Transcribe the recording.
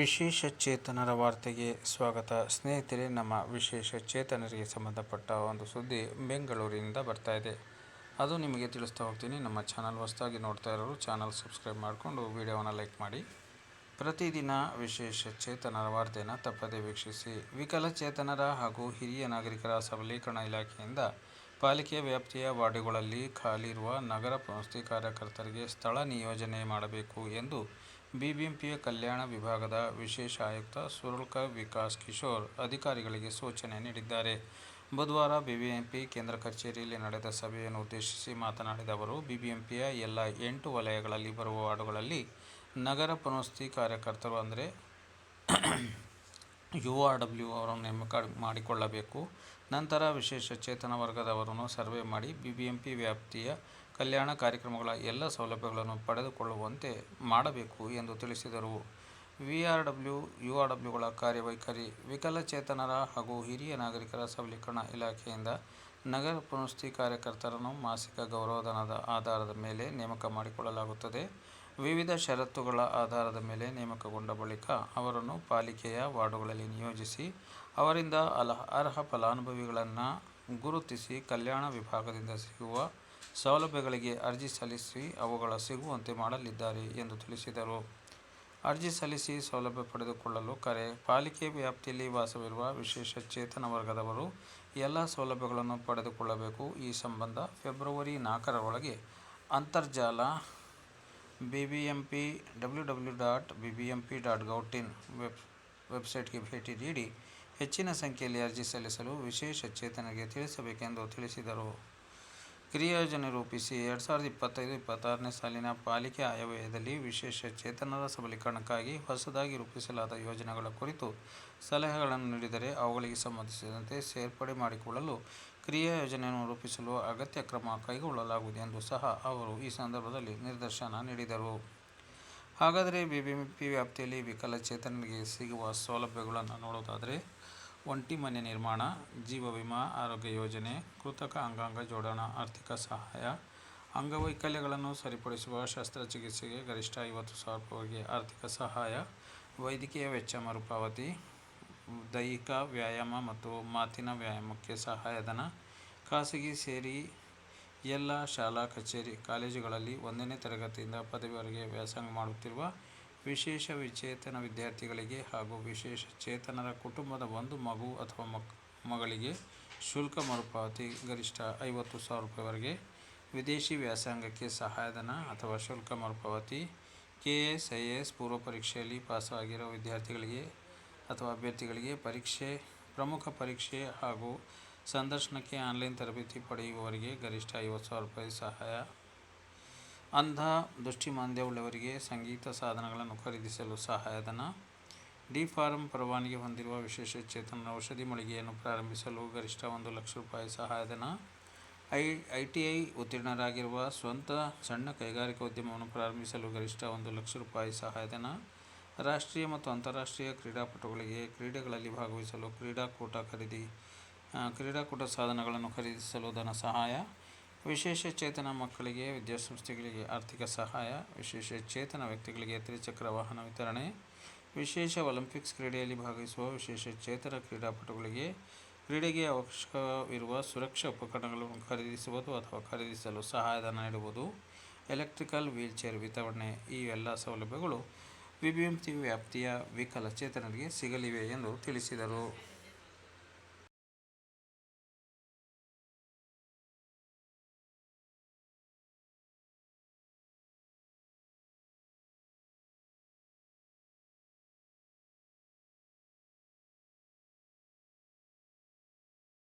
ವಿಶೇಷ ಚೇತನರ ವಾರ್ತೆಗೆ ಸ್ವಾಗತ. ಸ್ನೇಹಿತರೆ, ನಮ್ಮ ವಿಶೇಷ ಚೇತನರಿಗೆ ಸಂಬಂಧಪಟ್ಟ ಒಂದು ಸುದ್ದಿ ಬೆಂಗಳೂರಿನಿಂದ ಬರ್ತಾ ಇದೆ. ಅದು ನಿಮಗೆ ತಿಳಿಸ್ತಾ ಹೋಗ್ತೀನಿ. ನಮ್ಮ ಚಾನಲ್ ಹೊಸದಾಗಿ ನೋಡ್ತಾ ಇರೋರು ಚಾನಲ್ ಸಬ್ಸ್ಕ್ರೈಬ್ ಮಾಡಿಕೊಂಡು ವಿಡಿಯೋವನ್ನು ಲೈಕ್ ಮಾಡಿ. ಪ್ರತಿದಿನ ವಿಶೇಷ ಚೇತನರ ವಾರ್ತೆಯನ್ನು ತಪ್ಪದೇ ವೀಕ್ಷಿಸಿ. ವಿಕಲಚೇತನರ ಹಾಗೂ ಹಿರಿಯ ನಾಗರಿಕರ ಸಬಲೀಕರಣ ಇಲಾಖೆಯಿಂದ ಪಾಲಿಕೆಯ ವ್ಯಾಪ್ತಿಯ ವಾರ್ಡುಗಳಲ್ಲಿ ಖಾಲಿ ಇರುವ ನಗರ ಪುನಸ್ತಿ ಕಾರ್ಯಕರ್ತರಿಗೆ ಸ್ಥಳ ನಿಯೋಜನೆ ಮಾಡಬೇಕು ಎಂದು ಬಿಬಿಎಂಪಿಯ ಕಲ್ಯಾಣ ವಿಭಾಗದ ವಿಶೇಷ ಆಯುಕ್ತ ಸುರಳ್ಕರ್ ವಿಕಾಸ್ ಕಿಶೋರ್ ಅಧಿಕಾರಿಗಳಿಗೆ ಸೂಚನೆ ನೀಡಿದ್ದಾರೆ. ಬುಧವಾರ ಬಿಬಿಎಂಪಿ ಕೇಂದ್ರ ಕಚೇರಿಯಲ್ಲಿ ನಡೆದ ಸಭೆಯನ್ನು ಉದ್ದೇಶಿಸಿ ಮಾತನಾಡಿದ ಅವರು ಬಿಬಿಎಂಪಿಯ ಎಲ್ಲ ಎಂಟು ವಲಯಗಳಲ್ಲಿ ಬರುವ ವಾರ್ಡುಗಳಲ್ಲಿ ನಗರ ಪುನಸ್ತಿ ಕಾರ್ಯಕರ್ತರು ಅಂದರೆ ಯು ಆರ್ ಡಬ್ಲ್ಯೂ ಅವರನ್ನು ನೇಮಕ ಮಾಡಿಕೊಳ್ಳಬೇಕು. ನಂತರ ವಿಶೇಷ ಚೇತನ ವರ್ಗದವರನ್ನು ಸರ್ವೆ ಮಾಡಿ ಬಿಬಿಎಂಪಿ ವ್ಯಾಪ್ತಿಯ ಕಲ್ಯಾಣ ಕಾರ್ಯಕ್ರಮಗಳ ಎಲ್ಲ ಸೌಲಭ್ಯಗಳನ್ನು ಪಡೆದುಕೊಳ್ಳುವಂತೆ ಮಾಡಬೇಕು ಎಂದು ತಿಳಿಸಿದರು. V R W U R ಡಬ್ಲ್ಯೂಗಳ ಕಾರ್ಯವೈಖರಿ, ವಿಕಲಚೇತನರ ಹಾಗೂ ಹಿರಿಯ ನಾಗರಿಕರ ಸಬಲೀಕರಣ ಇಲಾಖೆಯಿಂದ ನಗರ ಪುನಸ್ತಿ ಕಾರ್ಯಕರ್ತರನ್ನು ಮಾಸಿಕ ಗೌರವಧನದ ಆಧಾರದ ಮೇಲೆ ನೇಮಕ ಮಾಡಿಕೊಳ್ಳಲಾಗುತ್ತದೆ. ವಿವಿಧ ಷರತ್ತುಗಳ ಆಧಾರದ ಮೇಲೆ ನೇಮಕಗೊಂಡ ಬಳಿಕ ಅವರನ್ನು ಪಾಲಿಕೆಯ ವಾರ್ಡುಗಳಲ್ಲಿ ನಿಯೋಜಿಸಿ, ಅವರಿಂದ ಅರ್ಹ ಫಲಾನುಭವಿಗಳನ್ನು ಗುರುತಿಸಿ ಕಲ್ಯಾಣ ವಿಭಾಗದಿಂದ ಸಿಗುವ ಸೌಲಭ್ಯಗಳಿಗೆ ಅರ್ಜಿ ಸಲ್ಲಿಸಿ ಅವುಗಳ ಸಿಗುವಂತೆ ಮಾಡಲಿದ್ದಾರೆ ಎಂದು ತಿಳಿಸಿದರು. ಅರ್ಜಿ ಸಲ್ಲಿಸಿ ಸೌಲಭ್ಯ ಪಡೆದುಕೊಳ್ಳಲು ಕರೆ, ಪಾಲಿಕೆ ವ್ಯಾಪ್ತಿಯಲ್ಲಿ ವಾಸವಿರುವ ವಿಶೇಷ ಚೇತನ ವರ್ಗದವರು ಎಲ್ಲ ಸೌಲಭ್ಯಗಳನ್ನು ಪಡೆದುಕೊಳ್ಳಬೇಕು. ಈ ಸಂಬಂಧ ಫೆಬ್ರವರಿ ನಾಲ್ಕರ ಒಳಗೆ ಅಂತರ್ಜಾಲ B B P W W dot B B M dot gov in web ವೆಬ್ಸೈಟ್ಗೆ ಭೇಟಿ ನೀಡಿ ಹೆಚ್ಚಿನ ಸಂಖ್ಯೆಯಲ್ಲಿ ಅರ್ಜಿ ಸಲ್ಲಿಸಲು ವಿಶೇಷ ಚೇತನರಿಗೆ ತಿಳಿಸಬೇಕೆಂದು ತಿಳಿಸಿದರು. ಕ್ರಿಯಾಯೋಜನೆ ರೂಪಿಸಿ ಎರಡು ಸಾವಿರದ ಇಪ್ಪತ್ತೈದು ಇಪ್ಪತ್ತಾರನೇ ಸಾಲಿನ ಪಾಲಿಕೆ ಆಯವ್ಯಯದಲ್ಲಿ ವಿಶೇಷ ಚೇತನರ ಸಬಲೀಕರಣಕ್ಕಾಗಿ ಹೊಸದಾಗಿ ರೂಪಿಸಲಾದ ಯೋಜನೆಗಳ ಕುರಿತು ಸಲಹೆಗಳನ್ನು ನೀಡಿದರೆ ಅವುಗಳಿಗೆ ಸಂಬಂಧಿಸಿದಂತೆ ಸೇರ್ಪಡೆ ಮಾಡಿಕೊಳ್ಳಲು ಕ್ರಿಯಾ ಯೋಜನೆಯನ್ನು ರೂಪಿಸಲು ಅಗತ್ಯ ಕ್ರಮ ಕೈಗೊಳ್ಳಲಾಗುವುದು ಎಂದು ಸಹ ಅವರು ಈ ಸಂದರ್ಭದಲ್ಲಿ ನಿರ್ದೇಶನ ನೀಡಿದರು. ಹಾಗಾದರೆ ಬಿಬಿಎಂಪಿ ವ್ಯಾಪ್ತಿಯಲ್ಲಿ ವಿಕಲಚೇತನರಿಗೆ ಸಿಗುವ ಸೌಲಭ್ಯಗಳನ್ನು ನೋಡೋದಾದರೆ ಒಂಟಿ ಮನೆ ನಿರ್ಮಾಣ, ಜೀವ ವಿಮಾ, ಆರೋಗ್ಯ ಯೋಜನೆ, ಕೃತಕ ಅಂಗಾಂಗ ಜೋಡಣಾ, ಆರ್ಥಿಕ ಸಹಾಯ, ಅಂಗವೈಕಲ್ಯಗಳನ್ನು ಸರಿಪಡಿಸುವ ಶಸ್ತ್ರಚಿಕಿತ್ಸೆಗೆ ಗರಿಷ್ಠ ಐವತ್ತು ಸಾವಿರ ರೂಪಾಯಿಗೆ ಆರ್ಥಿಕ ಸಹಾಯ, ವೈದ್ಯಕೀಯ ವೆಚ್ಚ ಮರುಪಾವತಿ ದೈಹಿಕ ವ್ಯಾಯಾಮ ಮತ್ತು ಮಾತಿನ ವ್ಯಾಯಾಮಕ್ಕೆ ಸಹಾಯಧನ. ಖಾಸಗಿ ಸೇರಿ ಎಲ್ಲ ಶಾಲಾ, ಕಚೇರಿ, ಕಾಲೇಜುಗಳಲ್ಲಿ ಒಂದನೇ ತರಗತಿಯಿಂದ ಪದವಿವರೆಗೆ ವ್ಯಾಸಂಗ ಮಾಡುತ್ತಿರುವ ವಿಶೇಷ ವಿಚೇತನ ವಿದ್ಯಾರ್ಥಿಗಳಿಗೆ ಹಾಗೂ ವಿಶೇಷ ಚೇತನರ ಕುಟುಂಬದ ಒಂದು ಮಗು ಅಥವಾ ಮಕ್, ಮಗಳಿಗೆ ಶುಲ್ಕ ಮರುಪಾವತಿ ಗರಿಷ್ಠ ಐವತ್ತು ಸಾವಿರ ರೂಪಾಯಿವರೆಗೆ ವಿದೇಶಿ ವ್ಯಾಸಂಗಕ್ಕೆ ಸಹಾಯಧನ ಅಥವಾ ಶುಲ್ಕ ಮರುಪಾವತಿ. K S I A S ಪೂರ್ವ ಪರೀಕ್ಷೆಯಲ್ಲಿ ಪಾಸಾಗಿರೋ ವಿದ್ಯಾರ್ಥಿಗಳಿಗೆ ಅಥವಾ ಅಭ್ಯರ್ಥಿಗಳಿಗೆ ಪರೀಕ್ಷೆ, ಪ್ರಮುಖ ಪರೀಕ್ಷೆ ಹಾಗೂ ಸಂದರ್ಶನಕ್ಕೆ ಆನ್ಲೈನ್ ತರಬೇತಿ ಪಡೆಯುವವರಿಗೆ ಗರಿಷ್ಠ ಐವತ್ತು ಸಾವಿರ ರೂಪಾಯಿ ಸಹಾಯ. ಅಂಧ ದೃಷ್ಟಿಮಾಂದ್ಯವುಳ್ಳವರಿಗೆ ಸಂಗೀತ ಸಾಧನಗಳನ್ನು ಖರೀದಿಸಲು ಸಹಾಯಧನ. ಡಿ ಫಾರ್ಮ್ ಪರವಾನಿಗೆ ಹೊಂದಿರುವ ವಿಶೇಷ ಚೇತನ ಔಷಧಿ ಮಳಿಗೆಯನ್ನು ಪ್ರಾರಂಭಿಸಲು ಗರಿಷ್ಠ ಒಂದು ಲಕ್ಷ ರೂಪಾಯಿ ಸಹಾಯಧನ. ಐ ಐ ಟಿ ಐ ಉತ್ತೀರ್ಣರಾಗಿರುವ ಸ್ವಂತ ಸಣ್ಣ ಕೈಗಾರಿಕಾ ಉದ್ಯಮವನ್ನು ಪ್ರಾರಂಭಿಸಲು ಗರಿಷ್ಠ ಒಂದು ಲಕ್ಷ ರೂಪಾಯಿ ಸಹಾಯಧನ. ರಾಷ್ಟ್ರೀಯ ಮತ್ತು ಅಂತಾರಾಷ್ಟ್ರೀಯ ಕ್ರೀಡಾಪಟುಗಳಿಗೆ ಕ್ರೀಡೆಗಳಲ್ಲಿ ಭಾಗವಹಿಸಲು ಕ್ರೀಡಾಕೂಟ ಖರೀದಿ ಕ್ರೀಡಾಕೂಟ ಸಾಧನಗಳನ್ನು ಖರೀದಿಸಲು ಧನ ಸಹಾಯ, ವಿಶೇಷ ಚೇತನ ಮಕ್ಕಳಿಗೆ ವಿದ್ಯಾಸಂಸ್ಥೆಗಳಿಗೆ ಆರ್ಥಿಕ ಸಹಾಯ, ವಿಶೇಷ ಚೇತನ ವ್ಯಕ್ತಿಗಳಿಗೆ ತ್ರಿಚಕ್ರ ವಾಹನ ವಿತರಣೆ, ವಿಶೇಷ ಒಲಿಂಪಿಕ್ಸ್ ಕ್ರೀಡೆಯಲ್ಲಿ ಭಾಗವಹಿಸುವ ವಿಶೇಷ ಚೇತನ ಕ್ರೀಡಾಪಟುಗಳಿಗೆ ಕ್ರೀಡೆಗೆ ಅವಶ್ಯಕವಿರುವ ಸುರಕ್ಷಾ ಉಪಕರಣಗಳನ್ನು ಖರೀದಿಸುವುದು ಅಥವಾ ಖರೀದಿಸಲು ಸಹಾಯಧನ ನೀಡುವುದು, ಎಲೆಕ್ಟ್ರಿಕಲ್ ವೀಲ್ಚೇರ್ ವಿತರಣೆ, ಈ ಎಲ್ಲ ಸೌಲಭ್ಯಗಳು ಬಿಬಿಎಂಪಿ ವ್ಯಾಪ್ತಿಯ ವಿಕಲಚೇತನರಿಗೆ ಸಿಗಲಿವೆ ಎಂದು ತಿಳಿಸಿದರು.